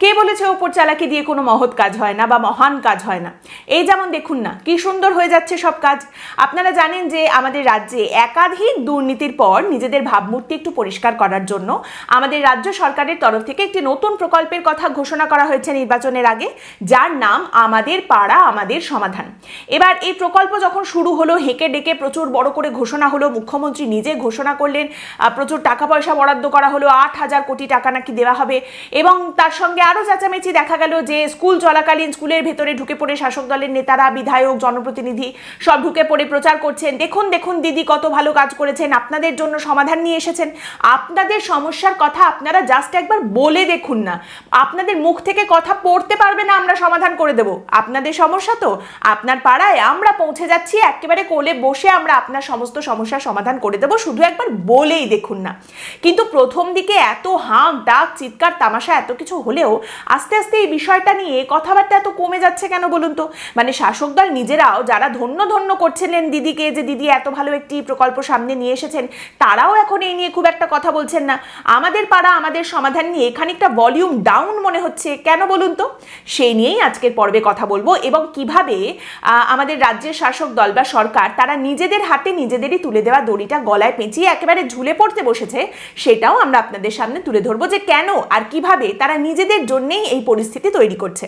কে বলেছে ওপর চালাকি দিয়ে কোনো মহৎ কাজ হয় না বা মহান কাজ হয় না? এই যেমন দেখুন না, কি সুন্দর হয়ে যাচ্ছে সব কাজ। আপনারা জানেন যে আমাদের রাজ্যে একাধিক দুর্নীতির পর নিজেদের ভাবমূর্তি একটু পরিষ্কার করার জন্য আমাদের রাজ্য সরকারের তরফ থেকে একটি নতুন প্রকল্পের কথা ঘোষণা করা হয়েছে নির্বাচনের আগে, যার নাম আমাদের পাড়া, আমাদের সমাধান। এবার এই প্রকল্প যখন শুরু হলো, হেঁকে ডেকে প্রচুর বড় করে ঘোষণা হলো, মুখ্যমন্ত্রী নিজে ঘোষণা করলেন প্রচুর টাকা পয়সা বরাদ্দ করা হলো, আট হাজার কোটি টাকা নাকি দেওয়া হবে এবং তার সঙ্গে আরও চেঁচামেচি দেখা গেল যে স্কুল চলাকালীন স্কুলের ভেতরে ঢুকে পড়ে শাসক দলের নেতারা, বিধায়ক, জনপ্রতিনিধি সব ঢুকে পড়ে প্রচার করছেন। দেখুন দেখুন দিদি কত ভালো কাজ করেছেন। আপনাদের জন্য সমাধান নিয়ে এসেছেন। আপনাদের সমস্যার কথা আপনারা জাস্ট একবার বলে দেখুন না। আপনাদের মুখ থেকে কথা পড়তে পারবে না, আমরা সমাধান করে দেব। আপনাদের সমস্যা তো? আপনার পাড়ায় আমরা পৌঁছে যাচ্ছি, একেবারে কোলে বসে আমরা আপনার সমস্ত সমস্যার সমাধান করে দেব। শুধু একবার বলেই দেখুন না। কিন্তু প্রথম দিকে এত হাঁক, ডাক, চিৎকার, তামাশা এত কিছু হলেও আস্তে আস্তে এই বিষয়টা নিয়ে কথাবার্তা এত কমে যাচ্ছে কেন বলুন তো? মানে শাসক দল নিজেরাও যারা ধন্য ধন্য করছিলেন দিদিকে যে দিদি এত ভালো একটি প্রকল্প সামনে নিয়ে এসেছেন, তারাও এখন এই নিয়ে খুব একটা কথা বলছেন না। আমাদের পাড়া, আমাদের সমাধান নিয়ে খানিকটা ভলিউম ডাউন মনে হচ্ছে, কেন বলুন তো? সেই নিয়েই আজকের পর্বে কথা বলব এবং কীভাবে আমাদের রাজ্যের শাসক দল বা সরকার তারা নিজেদের হাতে নিজেদেরই তুলে দেওয়া দড়িটা গলায় পেঁচিয়ে একেবারে ঝুলে পড়তে বসেছে, সেটাও আমরা আপনাদের সামনে তুলে ধরবো যে কেন আর কীভাবে তারা নিজেদের জন্যেই এই পরিস্থিতি তৈরি করছে।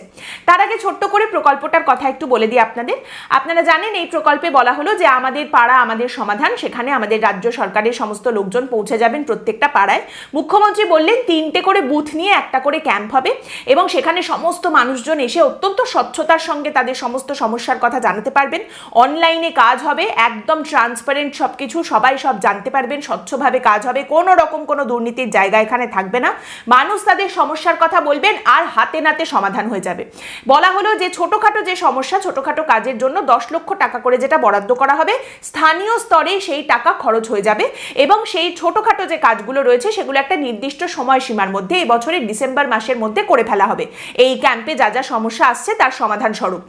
তার আগে ছোট্ট করে প্রকল্পটার কথা একটু বলে দিই আপনাদের। আপনারা জানেন, এই প্রকল্পে বলা হলো যে আমাদের পাড়া আমাদের সমাধান, সেখানে আমাদের রাজ্য সরকারের সমস্ত লোকজন পৌঁছে যাবেন প্রত্যেকটা পাড়ায়। মুখ্যমন্ত্রী বললেন, তিনটে করে বুথ নিয়ে একটা করে ক্যাম্প হবে এবং সেখানে সমস্ত মানুষজন এসে অত্যন্ত স্বচ্ছতার সঙ্গে তাদের সমস্ত সমস্যার কথা জানাতে পারবেন। অনলাইনে কাজ হবে, একদম ট্রান্সপারেন্ট সব কিছু সবাই সব জানতে পারবেন, স্বচ্ছভাবে কাজ হবে, কোনো রকম কোনো দুর্নীতির জায়গা এখানে থাকবে না। মানুষ তাদের সমস্যার কথা বলবেন আর হাতে নাতে সমাধান হয়ে যাবে। বলা হলো যে, ছোটোখাটো যে সমস্যা, ছোটোখাটো কাজের জন্য দশ লক্ষ টাকা করে যেটা বরাদ্দ করা হবে, স্থানীয় স্তরে সেই টাকা খরচ হয়ে যাবে এবং সেই ছোটোখাটো যে কাজগুলো রয়েছে সেগুলো একটা নির্দিষ্ট সময়সীমার মধ্যে এই বছরের ডিসেম্বর মাসের মধ্যে করে ফেলা হবে। এই ক্যাম্পে যা যা সমস্যা আসছে তার সমাধান স্বরূপ।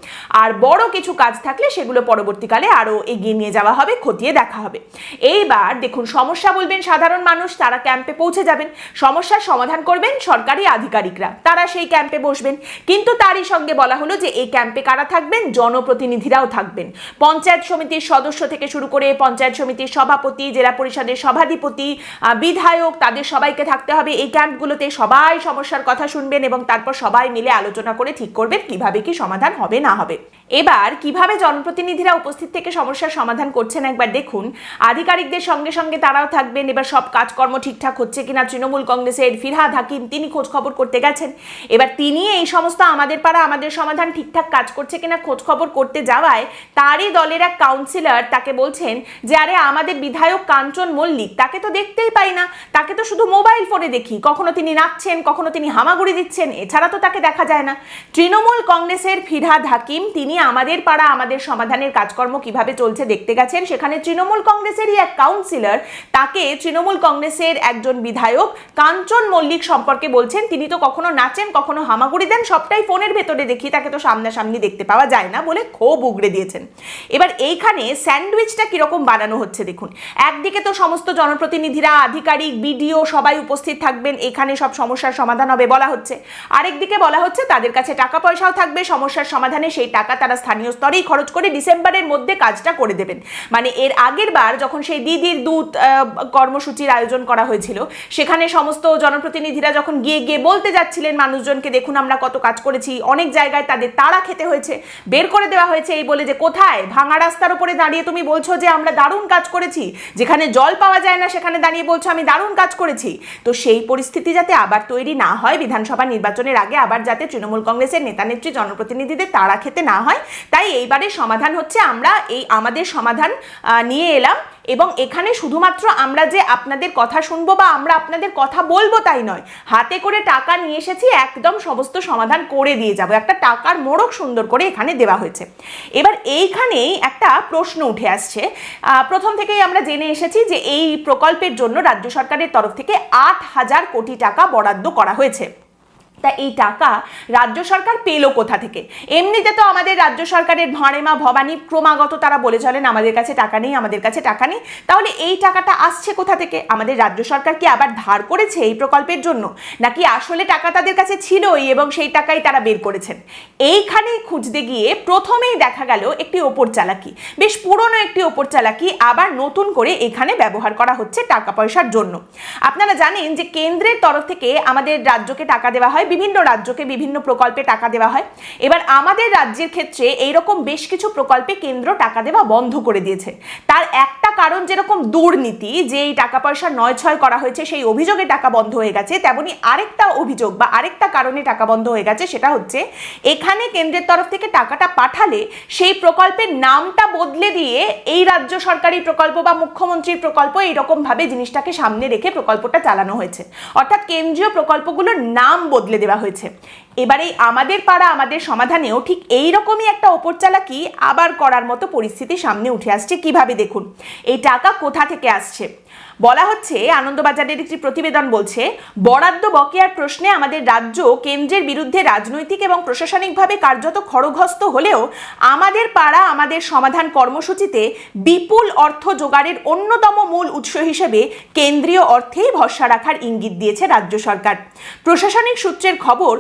আর বড় কিছু কাজ থাকলে সেগুলো পরবর্তীকালে আরও এগিয়ে নিয়ে যাওয়া হবে, খতিয়ে দেখা হবে। এইবার দেখুন, সমস্যা বলবেন সাধারণ মানুষ, তারা ক্যাম্পে পৌঁছে যাবেন। সমস্যার সমাধান করবেন সরকারি আধিকারিকরা। তারা সেই ক্যাম্পে বসবেন। কিন্তু তারই সঙ্গে বলা হলো যে, এই ক্যাম্পে কারা থাকবেন? জনপ্রতিনিধিরাও থাকবেন। পঞ্চায়েত সমিতির সদস্য থেকে শুরু করে পঞ্চায়েত সমিতির সভাপতি, জেলা পরিষদের সভাধিপতি বিধায়ক, তাদের সবাইকে থাকতে হবে। এই ক্যাম্পগুলোতে সবাই সমস্যার কথা শুনবেন এবং তারপর সবাই মিলে আলোচনা করে ঠিক করবেন কীভাবে কি সমাধান হবে না হবে। এবার কীভাবে জনপ্রতিনিধিরা উপস্থিত থেকে সমস্যার সমাধান করছেন একবার দেখুন। আধিকারিকদের সঙ্গে সঙ্গে তারাও থাকবেন। এবার সব কাজকর্ম ঠিকঠাক হচ্ছে কিনা তৃণমূল কংগ্রেসের ফিরহাদ হাকিম, তিনি খোঁজ খবর করতে গেছেন। এবার তিনি এই সমস্ত আমাদের পাড়া আমাদের সমাধান ঠিকঠাক কাজ করছে কিনা খোঁজ খবর করতে যাওয়ায় তারই দলের এক কাউন্সিলর তাকে বলছেন যে, আরে, আমাদের বিধায়ক কাঞ্চন মল্লিক, তাকে তো দেখতেই পাই না। তাকে তো শুধু মোবাইল ফোনে দেখি। কখনো তিনি নাচছেন, কখনো তিনি হামাগুড়ি দিচ্ছেন। এছাড়া তো তাকে দেখা যায় না। তৃণমূল কংগ্রেসের ফিরহাদ হাকিম, তিনি আমাদের পাড়া, আমাদের সমাধানের কাজকর্ম কীভাবে চলছে দেখতে গেছেন। সেখানে তৃণমূল কংগ্রেসেরই এক কাউন্সিলর তাকে তৃণমূল কংগ্রেসের একজন বিধায়ক কাঞ্চন মল্লিক সম্পর্কে বলছেন। তিনি তো কখনো নাচেন, কখনো হামাগুড়ি দেন, সবটাই ফোনের ভেতরে দেখি, তাকে তো সামনাসামনি দেখতে পাওয়া যায় না বলে ক্ষোভ উগড়ে দিয়েছেন। এবার এইখানে স্যান্ডউইচটা কীরকম বানানো হচ্ছে দেখুন। একদিকে তো সমস্ত জনপ্রতিনিধিরা, আধিকারিক, বিডিও সবাই উপস্থিত থাকবেন, এখানে সব সমস্যার সমাধান হবে বলা হচ্ছে। আরেকদিকে বলা হচ্ছে, তাদের কাছে টাকা পয়সাও থাকবে, সমস্যার সমাধানে সেই টাকা তারা স্থানীয় স্তরেই খরচ করে ডিসেম্বরের মধ্যে কাজটা করে দেবেন। মানে এর আগের বার যখন সেই দিদির দূত কর্মসূচির আয়োজন করা হয়েছিল, সেখানে সমস্ত জনপ্রতিনিধিরা যখন গিয়ে গিয়ে বলতে যাচ্ছিলেন মানুষজনকে, দেখুন, আমরা কত কাজ করেছি, অনেক জায়গায় তাদের তাড়া খেতে হয়েছে, বের করে দেওয়া হয়েছে। এই বলে যে, কোথায়? ভাঙা রাস্তার উপরে দাঁড়িয়ে তুমি বলছো যে, আমরা দারুণ কাজ করেছি, যেখানে জল পাওয়া যায় না, সেখানে দাঁড়িয়ে বলছো আমি দারুণ কাজ করেছি। তো সেই পরিস্থিতি যাতে আবার তৈরি না হয়, বিধানসভা নির্বাচনের আগে আবার যাতে তৃণমূল কংগ্রেসের নেতা নেত্রী জনপ্রতিনিধিদের তাড়া খেতে না হয় তাই এইবারের সমাধান হচ্ছে আমরা এই আমাদের সমাধান নিয়ে এলাম এবং এখানে শুধুমাত্র আমরা যে আপনাদের কথা শুনব বা আমরা আপনাদের কথা বলব তাই নয়, হাতে করে টাকা নিয়ে এসেছি, একদম সমস্ত সমাধান করে দিয়ে যাব। একটা টাকার মোড়ক সুন্দর করে এখানে দেওয়া হয়েছে। এবার এইখানেই একটা প্রশ্ন উঠে আসছে। প্রথম থেকেই আমরা জেনে এসেছি যে এই প্রকল্পের জন্য রাজ্য সরকারের তরফ থেকে আট হাজার কোটি টাকা বরাদ্দ করা হয়েছে। তা এই টাকা রাজ্য সরকার পেল কোথা থেকে? এমনিতে তো আমাদের রাজ্য সরকারের ভাঁড়েমা ভবানী ক্রমাগত তারা বলে চলেন, আমাদের কাছে টাকা নেই, আমাদের কাছে টাকা নেই। তাহলে এই টাকাটা আসছে কোথা থেকে? আমাদের রাজ্য সরকার কি আবার ধার করেছে এই প্রকল্পের জন্য? নাকি আসলে টাকা তাদের কাছে ছিলই এবং সেই টাকাই তারা বের করেছেন? এইখানেই খুঁজতে গিয়ে প্রথমেই দেখা গেল একটি ওপর চালাকি। বেশ পুরনো একটি ওপর চালাকি, আবার নতুন করে এখানে ব্যবহার করা হচ্ছে টাকা পয়সার জন্য। আপনারা জানেন যে কেন্দ্রের তরফ থেকে আমাদের রাজ্যকে টাকা দেওয়া হয় বিভিন্ন রাজ্যকে বিভিন্ন প্রকল্পে টাকা দেওয়া হয়। এবার আমাদের রাজ্যের ক্ষেত্রে এইরকম বেশ কিছু প্রকল্পে কেন্দ্র টাকা দেওয়া বন্ধ করে দিয়েছে। তার একটা কারণ যেরকম দুর্নীতি যে এই টাকা পয়সা নয় ছয় করা হয়েছে, সেই অভিযোগে টাকা বন্ধ হয়ে গেছে, তেমনি আরেকটা অভিযোগ বা আরেকটা কারণে টাকা বন্ধ হয়ে গেছে, সেটা হচ্ছে এখানে কেন্দ্রের তরফ থেকে টাকাটা পাঠালে সেই প্রকল্পের নামটা বদলে দিয়ে এই রাজ্য সরকারি প্রকল্প বা মুখ্যমন্ত্রীর প্রকল্প এইরকমভাবে জিনিসটাকে সামনে রেখে প্রকল্পটা চালানো হয়েছে। অর্থাৎ কেন্দ্রীয় প্রকল্পগুলোর নাম বদলে দেওয়া হয়েছে এবারে আমাদের পাড়া, আমাদের সমাধানেও ঠিক এই রকমই একটা ওপর চালাকি আবার করার মতো পরিস্থিতি সামনে উঠে আসছে কীভাবে দেখুন? এই টাকা কোথা থেকে আসছে? বলা হচ্ছে, আনন্দবাজারের একটি প্রতিবেদন বলছে, বরাদ্দ বকেয়ার প্রশ্নে আমাদের রাজ্য কেন্দ্রের বিরুদ্ধে রাজনৈতিক এবং প্রশাসনিকভাবে কার্যত খড়গহস্ত হলেও আমাদের পাড়া, আমাদের সমাধান কর্মসূচিতে বিপুল অর্থ জোগাড়ের অন্যতম মূল উৎস হিসেবে কেন্দ্রীয় অর্থেই ভরসা রাখার ইঙ্গিত দিয়েছে রাজ্য সরকার। প্রশাসনিক সূত্রের খবর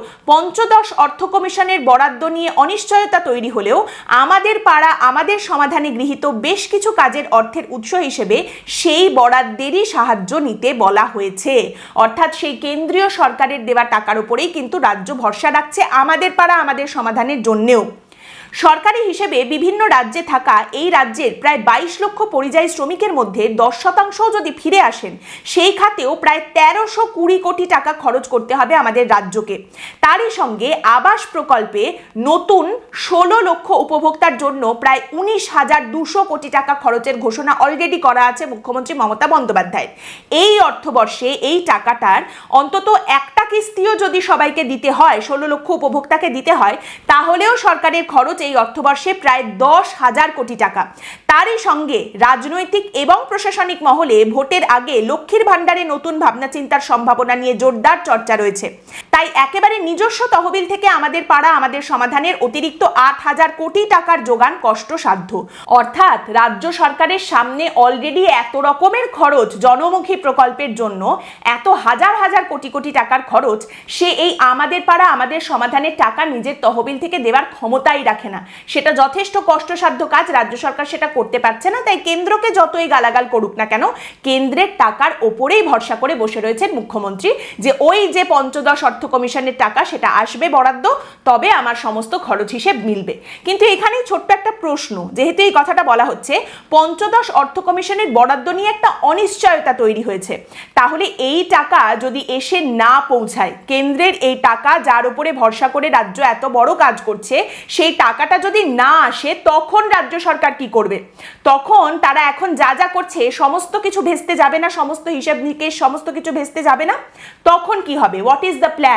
পঞ্চদশ অর্থ কমিশনের বরাদ্দ নিয়ে অনিশ্চয়তা তৈরি হলেও আমাদের পাড়া, আমাদের সমাধানে গৃহীত বেশ কিছু কাজের অর্থের উৎস হিসেবে সেই বরাদ্দেরই সাহায্য নিতে বলা হয়েছে। অর্থাৎ সেই কেন্দ্রীয় সরকারের দেওয়া টাকার উপরেই কিন্তু রাজ্য ভরসা রাখছে আমাদের পাড়া, আমাদের সমাধানের জন্যেও। সরকারি হিসেবে বিভিন্ন রাজ্যে থাকা এই রাজ্যের প্রায় বাইশ লক্ষ পরিযায়ী শ্রমিকের মধ্যে দশ শতাংশ যদি ফিরে আসেন, সেই খাতেও প্রায় তেরোশো কুড়ি কোটি টাকা খরচ করতে হবে আমাদের রাজ্যকে। তারই সঙ্গে আবাস প্রকল্পে নতুন ষোলো লক্ষ উপভোক্তার জন্য প্রায় উনিশ হাজার দুশো কোটি টাকা খরচের ঘোষণা অলরেডি করা আছে মুখ্যমন্ত্রী মমতা বন্দ্যোপাধ্যায় এই অর্থবর্ষে এই টাকাটার অন্তত একটা কিস্তিও যদি সবাইকে দিতে হয়, ষোলো লক্ষ উপভোক্তাকে দিতে হয়, তাহলেও সরকারের খরচ এই অর্থবর্ষে প্রায় দশ হাজার কোটি টাকা। তারই সঙ্গে রাজনৈতিক এবং প্রশাসনিক মহলে ভোটের আগে লক্ষ্মীর ভাণ্ডারে নতুন ভাবনা চিন্তার সম্ভাবনা নিয়ে জোরদার চর্চা রয়েছে। তাই একেবারে নিজস্ব তহবিল থেকে আমাদের পাড়া আমাদের সমাধানের অতিরিক্ত আট হাজার কোটি টাকার যোগান কষ্টসাধ্য। অর্থাৎ রাজ্য সরকারের সামনে অলরেডি এত রকমের খরচ জনমুখী প্রকল্পের জন্য এত হাজার হাজার কোটি কোটি টাকার খরচ, সে এই আমাদের পাড়া আমাদের সমাধানের টাকা নিজের তহবিল থেকে দেওয়ার ক্ষমতাই রাখে না। সেটা যথেষ্ট কষ্টসাধ্য কাজ, রাজ্য সরকার সেটা করতে পারছে না, তাই কেন্দ্রকে যতই গালাগাল করুক না কেন, কেন্দ্রের টাকার ওপরেই ভরসা করে বসে রয়েছেন মুখ্যমন্ত্রী, যে ওই যে পঞ্চদশ অর্থ কমিশনের টাকা সেটা আসবে বরাদ্দ, তবে আমার সমস্ত খরচ হিসেব মিলবে। কিন্তু এখানেই ছোট্ট একটা প্রশ্ন, যেহেতু এই কথাটা বলা হচ্ছে, পঞ্চদশ অর্থ কমিশনের বরাদ্দ নিয়ে একটা অনিশ্চয়তা তৈরি হয়েছে। তাহলে এই টাকা যদি এসে না পৌঁছায়, কেন্দ্রের এই টাকা যার উপরে ভরসা করে রাজ্য এত বড় কাজ করছে, সেই টাকাটা যদি না আসে, তখন রাজ্য সরকার কি করবে? তখন তারা এখন যা যা করছে, সমস্ত কিছু ভেস্তে যাবে না, সমস্ত হিসেব নিকেশ, সমস্ত কিছু ভেস্তে যাবে না? তখন কি হবে? হোয়াট ইজ দ্য প্ল্যান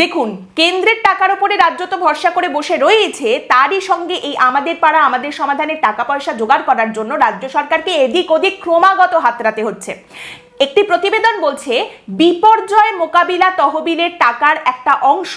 দেখুন, কেন্দ্রের টাকার উপরে রাজ্য তো ভরসা করে বসে রয়েছে, তারই সঙ্গে এই আমাদের পাড়া, আমাদের সমাধানের টাকা পয়সা জোগাড় করার জন্য রাজ্য সরকারকে এদিক ওদিক ক্রমাগত হাতরাতে হচ্ছে। একটি প্রতিবেদন বলছে, বিপর্যয় মোকাবিলা তহবিলের টাকার একটা অংশ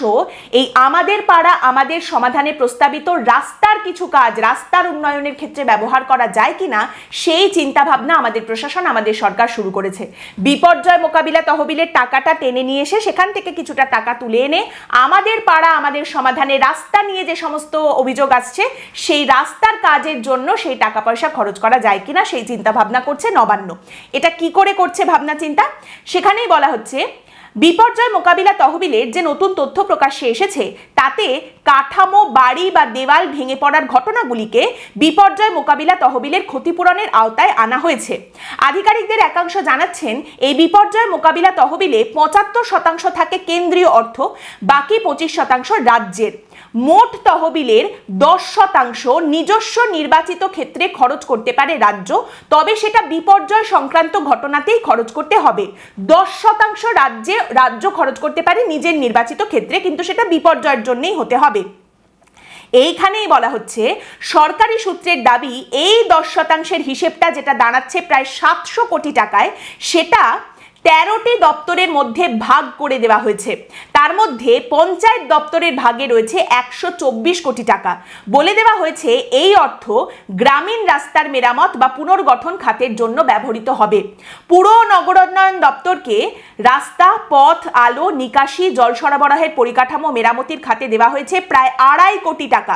এই আমাদের পাড়া আমাদের সমাধানে প্রস্তাবিত রাস্তার কিছু কাজ, রাস্তার উন্নয়নের ক্ষেত্রে ব্যবহার করা যায় কিনা, সেই চিন্তাভাবনা আমাদের প্রশাসন, আমাদের সরকার শুরু করেছে। বিপর্যয় মোকাবিলা তহবিলের টাকাটা টেনে নিয়ে এসে সেখান থেকে কিছুটা টাকা তুলে এনে আমাদের পাড়া আমাদের সমাধানে রাস্তা নিয়ে যে সমস্ত অভিযোগ আসছে, সেই রাস্তার কাজের জন্য সেই টাকা পয়সা খরচ করা যায় কিনা, সেই চিন্তাভাবনা করছে নবান্ন। এটা কি করে করছে ভাবনা চিন্তা সেখানেই বলা হচ্ছে বিপর্যয় মোকাবিলা তহবিলের যে নতুন তথ্য প্রকাশ্যে এসেছে তাতে কাঠামো, বাড়ি বা দেওয়াল ভেঙে পড়ার ঘটনাগুলিকে বিপর্যয় মোকাবিলা তহবিলের ক্ষতিপূরণের আওতায় আনা হয়েছে। আধিকারিকদের একাংশ জানাচ্ছেন, এই বিপর্যয় মোকাবিলা তহবিলে পঁচাত্তর শতাংশ থাকে কেন্দ্রীয় অর্থ, বাকি পঁচিশ শতাংশ রাজ্যের। মোট তহবিলের দশ শতাংশ নিজস্ব নির্বাচিত ক্ষেত্রে খরচ করতে পারে রাজ্য, তবে সেটা বিপর্যয় সংক্রান্ত ঘটনাতেই খরচ করতে হবে। দশ শতাংশ রাজ্যে, রাজ্য খরচ করতে পারে নিজের নির্বাচিত ক্ষেত্রে, কিন্তু সেটা বিপর্যয়ের জন্যই হতে হবে। এইখানেই বলা হচ্ছে, সরকারি সূত্রের দাবি এই দশ শতাংশের হিসেবটা যেটা দাঁড়াচ্ছে প্রায় সাতশো কোটি টাকায়, সেটা তেরোটি দপ্তরের মধ্যে ভাগ করে দেওয়া হয়েছে। তার মধ্যে পঞ্চায়েত দপ্তরের ভাগে রয়েছে একশো চব্বিশ কোটি টাকা। বলে দেওয়া হয়েছে, এই অর্থ গ্রামীণ রাস্তার মেরামত বা পুনর্গঠন খাতের জন্য ব্যবহৃত হবে। পুর নগরোন্নয়ন দপ্তরকে রাস্তা, পথ, আলো, নিকাশি, জল সরবরাহের পরিকাঠামো মেরামতির খাতে দেওয়া হয়েছে প্রায় আড়াই কোটি টাকা।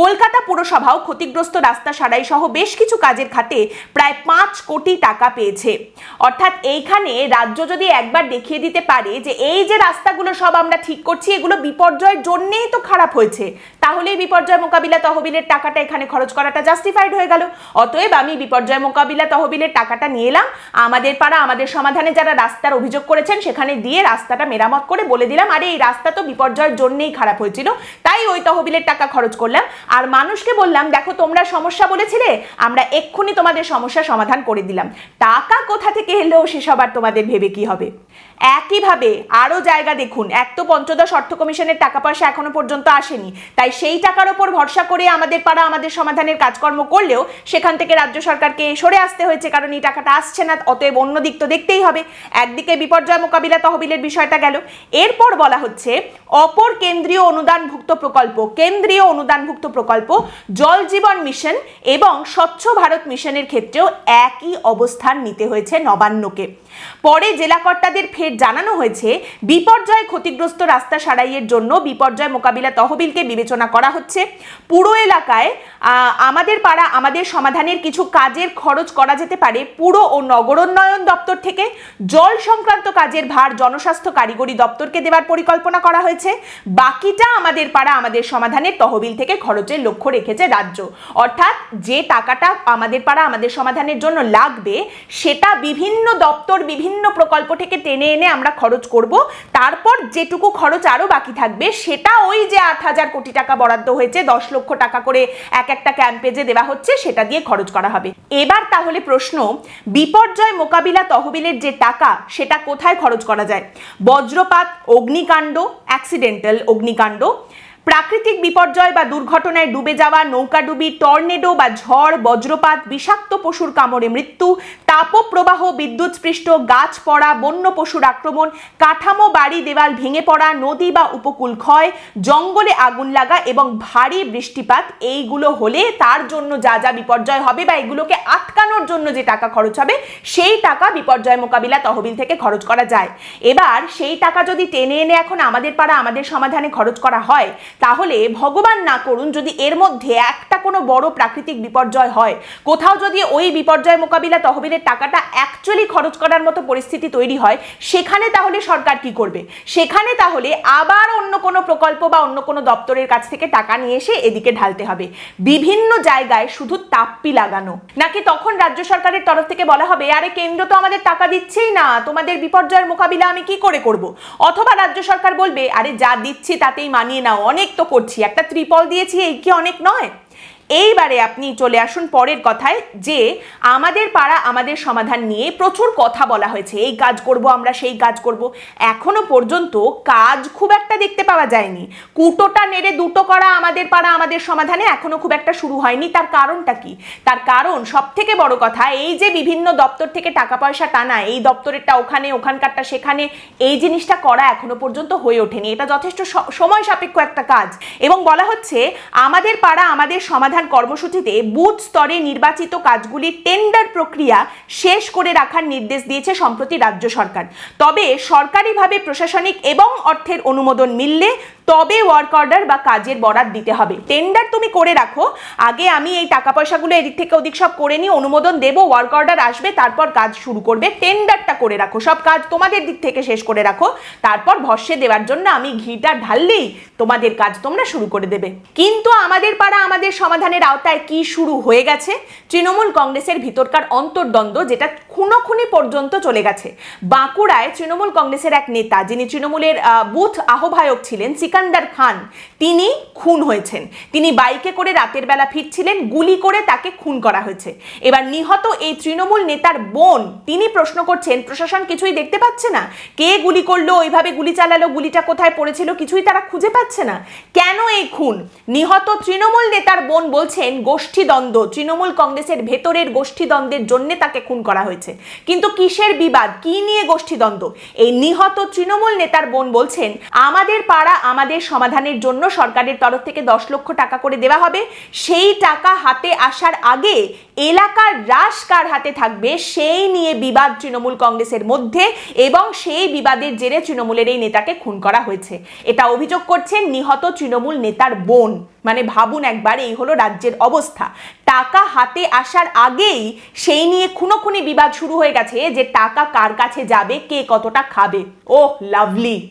কলকাতা পুরসভাও ক্ষতিগ্রস্ত রাস্তা সারাই সহ বেশ কিছু কাজের খাতে প্রায় পাঁচ কোটি টাকা পেয়েছে। অর্থাৎ এইখানে রাজ্য যদি একবার দেখিয়ে দিতে পারে যে এই যে রাস্তাগুলো সব আমরা ঠিক করছি, এগুলো বিপর্যয়ের জন্যেই তো খারাপ হয়েছে। তাহলে বিপর্যয় মোকাবিলা তহবিলের টাকাটা এখানে খরচ করাটা জাস্টিফাইড হয়ে গেল। অতএব আমি বিপর্যয় মোকাবিলা তহবিলের টাকাটা নিয়ে এলাম। আমাদের পাড়া, আমাদের সমাধানে যারা রাস্তার অভিযোগ করেছেন, সেখানে দিয়ে রাস্তাটা মেরামত করে বলে দিলাম। আরে, এই রাস্তা তো বিপর্যয়ের জন্যেই খারাপ হয়েছিল, তাই ওই তহবিলের টাকা খরচ করলাম। আর মানুষকে বললাম, দেখো, তোমরা সমস্যা বলেছিলে, আমরা এক্ষুনি তোমাদের সমস্যা সমাধান করে দিলাম। টাকা কোথা থেকে এলো, সেসব আর তোমাদের ভেবে কি হবে? একইভাবে আরও জায়গা দেখুন, এক তো পঞ্চদশ অর্থ কমিশনের টাকা পয়সা এখনও পর্যন্ত আসেনি। তাই সেই টাকার ওপর ভরসা করে আমাদের পাড়া আমাদের সমাধানের কাজকর্ম করলেও সেখান থেকে রাজ্য সরকারকে সরে আসতে হয়েছে, কারণ এই টাকাটা আসছে না, অতএব অন্য দিক তো দেখতেই হবে। একদিকে বিপর্যয় মোকাবিলা তহবিলের বিষয়টা গেল। এরপর বলা হচ্ছে, অপর কেন্দ্রীয় অনুদানভুক্ত প্রকল্প, কেন্দ্রীয় অনুদানভুক্ত প্রকল্প, জল জীবন মিশন এবং স্বচ্ছ ভারত মিশনের ক্ষেত্রেও একই অবস্থান নিতে হয়েছে নবান্নকে। পরে জেলা কর্তাদের ফের জানানো হয়েছে, বিপর্যয় ক্ষতিগ্রস্ত রাস্তা সারাইয়ের জন্য বিপর্যয় মোকাবিলা তহবিলকে বিবেচনা করা হচ্ছে। পুরো এলাকায় আমাদের পাড়া, আমাদের সমাধানের কিছু কাজের খরচ করা যেতে পারে পুরো ও নগরোন্নয়ন দপ্তর থেকে। জল সংক্রান্ত কাজের ভার জনস্বাস্থ্য কারিগরি দপ্তরকে দেওয়ার পরিকল্পনা করা হয়েছে। বাকিটা আমাদের পাড়া, আমাদের সমাধানের তহবিল থেকে খরচের লক্ষ্য রেখেছে রাজ্য। অর্থাৎ যে টাকাটা আমাদের পাড়া, আমাদের সমাধানের জন্য লাগবে, সেটা বিভিন্ন দপ্তর বিভিন্ন প্রকল্প থেকে টেনে এনে আমরা খরচ করব। তারপর যেটুকু খরচ আরও বাকি থাকবে, সেটা ওই যে আট হাজার কোটি টাকা বরাদ্দ হয়েছে, দশ লক্ষ টাকা করে এক একটা ক্যাম্পে যে দেওয়া হচ্ছে, সেটা দিয়ে খরচ করা হবে। এবার তাহলে প্রশ্ন, বিপর্যয় মোকাবিলা তহবিলের যে টাকা, সেটা কোথায় খরচ করা যায়? বজ্রপাত, অগ্নিকাণ্ড অ্যাক্সিডেন্টাল অগ্নিকাণ্ড প্রাকৃতিক বিপর্যয় বা দুর্ঘটনায় ডুবে যাওয়া নৌকাডুবি টর্নেডো বা ঝড়, বজ্রপাত, বিষাক্ত পশুর কামড়ে মৃত্যু, তাপপ্রবাহ, বিদ্যুৎস্পৃষ্ট, গাছ পড়া, বন্য পশুর আক্রমণ, কাঠামো, বাড়ি, দেওয়াল ভেঙে পড়া, নদী বা উপকূল ক্ষয়, জঙ্গলে আগুন লাগা এবং ভারী বৃষ্টিপাত, এইগুলো হলে তার জন্য যা যা বিপর্যয় হবে বা এগুলোকে আটকানোর জন্য যে টাকা খরচ হবে, সেই টাকা বিপর্যয় মোকাবিলা তহবিল থেকে খরচ করা যায়। এবার সেই টাকা যদি টেনে এনে এখন আমাদের পাড়া আমাদের সমাধানে খরচ করা হয় তাহলে ভগবান না করুন যদি এর মধ্যে একটা কোনো বড় প্রাকৃতিক বিপর্যয় হয়। কোথাও যদি ওই বিপর্যয় মোকাবিলা তহবিলের টাকাটা অ্যাকচুয়ালি খরচ করার মতো পরিস্থিতি তৈরি হয়, সেখানে তাহলে সরকার কি করবে? সেখানে তাহলে আবার অন্য কোনো প্রকল্প বা অন্য কোনো দপ্তরের কাছ থেকে টাকা নিয়ে এসে এদিকে ঢালতে হবে। বিভিন্ন জায়গায় শুধু তাপ্পি লাগানো। নাকি তখন রাজ্য সরকারের তরফ থেকে বলা হবে, আরে কেন্দ্র তো আমাদের টাকা দিচ্ছেই না, তোমাদের বিপর্যয়ের মোকাবিলা আমি কি করে করব? অথবা রাজ্য সরকার বলবে, আরে যা দিচ্ছি তাতেই মানিয়ে নাও। অনেক তো করছি। একটা ত্রিপল দিয়েছি এই কি অনেক নয়? এইবারে আপনি চলে আসুন পরের কথায় যে আমাদের পাড়া আমাদের সমাধান নিয়ে প্রচুর কথা বলা হয়েছে। এই কাজ করব, আমরা সেই কাজ করব। এখনও পর্যন্ত কাজ খুব একটা দেখতে পাওয়া যায়নি। কুটোটা নেড়ে দুটো করা আমাদের পাড়া আমাদের সমাধানে এখনও খুব একটা শুরু হয়নি। তার কারণটা কি? তার কারণ সব থেকে বড় কথা, এই যে বিভিন্ন দপ্তর থেকে টাকা পয়সা টানা, এই দপ্তরেরটা ওখানে, ওখানকারটা সেখানে, এই জিনিসটা করা এখনও পর্যন্ত হয়ে ওঠেনি। এটা যথেষ্ট সময় সাপেক্ষ একটা কাজ। এবং বলা হচ্ছে, আমাদের পাড়া আমাদের সমাধান কর্মসূচিতে বুথ স্তরে নির্বাচিত কাজগুলির টেন্ডার প্রক্রিয়া শেষ করে রাখার নির্দেশ দিয়েছে সম্প্রতি রাজ্য সরকার। তবে সরকারিভাবে প্রশাসনিক এবং অর্থের অনুমোদন মিললে তবে ওয়ার্ক অর্ডার বা কাজের বরাদ দিতে হবে। টেন্ডার তুমি করে রাখো। আগে আমি এই টাকা পয়সাগুলো এদিক থেকে ওদিক সব করে নিই অনুমোদন দেবো ওয়ার্ক অর্ডার আসবে, তারপর কাজ শুরু করবে। টেন্ডারটা করে রাখো। সব কাজ তোমাদের দিক থেকে শেষ করে রাখো। তারপর ভস্যে দেওয়ার জন্য আমি ঘিটা ঢাললেই তোমাদের কাজ তোমরা শুরু করে দেবে। কিন্তু আমাদের পাড়া, আমাদের সমাধানের আওতায় কি শুরু হয়ে গেছে? তৃণমূল কংগ্রেসের ভিতরকার অন্তর্দ্বন্দ্ব যেটা খুনোখুনি পর্যন্ত চলে গেছে। বাঁকুড়ায় তৃণমূল কংগ্রেসের এক নেতা, যিনি তৃণমূলের বুথ আহ্বায়ক ছিলেন সিকান্দার খান। তিনি খুন হয়েছেন। তিনি বাইকে করে রাতের বেলা ফিরছিলেন, গুলি করে তাকে খুন করা হয়েছে। এবার নিহত এই তৃণমূল নেতার বোন, তিনি প্রশ্ন করছেন, প্রশাসন কিছুই দেখতে পাচ্ছে না? কে গুলি করল, ওইভাবে গুলি চালালো, গুলিটা কোথায় পড়েছিল, কিছুই তারা খুঁজে পাচ্ছে না? কেন এই খুন? নিহত তৃণমূল নেতার বোন বলছেন, গোষ্ঠীদ্বন্দ্ব, তৃণমূল কংগ্রেসের ভেতরের গোষ্ঠীদ্বন্দ্বের জন্য তাকে খুন করা হয়েছে। কিন্তু কিসের বিবাদ? কি নিয়ে গোষ্ঠীদ্বন্দ্ব? এই নিহত তৃণমূল নেতার বোন বলছেন, আমাদের পাড়া, আমাদের সমাধানের জন্য সরকারের তরফ থেকে দশ লক্ষ টাকা করে দেওয়া হবে। সেই টাকা হাতে আসার আগে এলাকার রাশ কার হাতে থাকবে সেই নিয়ে বিবাদ তৃণমূল কংগ্রেসের মধ্যে এবং সেই বিবাদের জেরে তৃণমূলের এই নেতাকে খুন করা হয়েছে। এটা অভিযোগ করছেন নিহত তৃণমূল নেতার বোন। মানে ভাবুন একবার, এই হলো রাজ্যের অবস্থা। টাকা হাতে আসার আগেই সেই নিয়ে খুনোখুনি বিবাদ শুরু হয়ে গেছে যে টাকা কার কাছে যাবে, কে কতটা খাবে। Oh, lovely.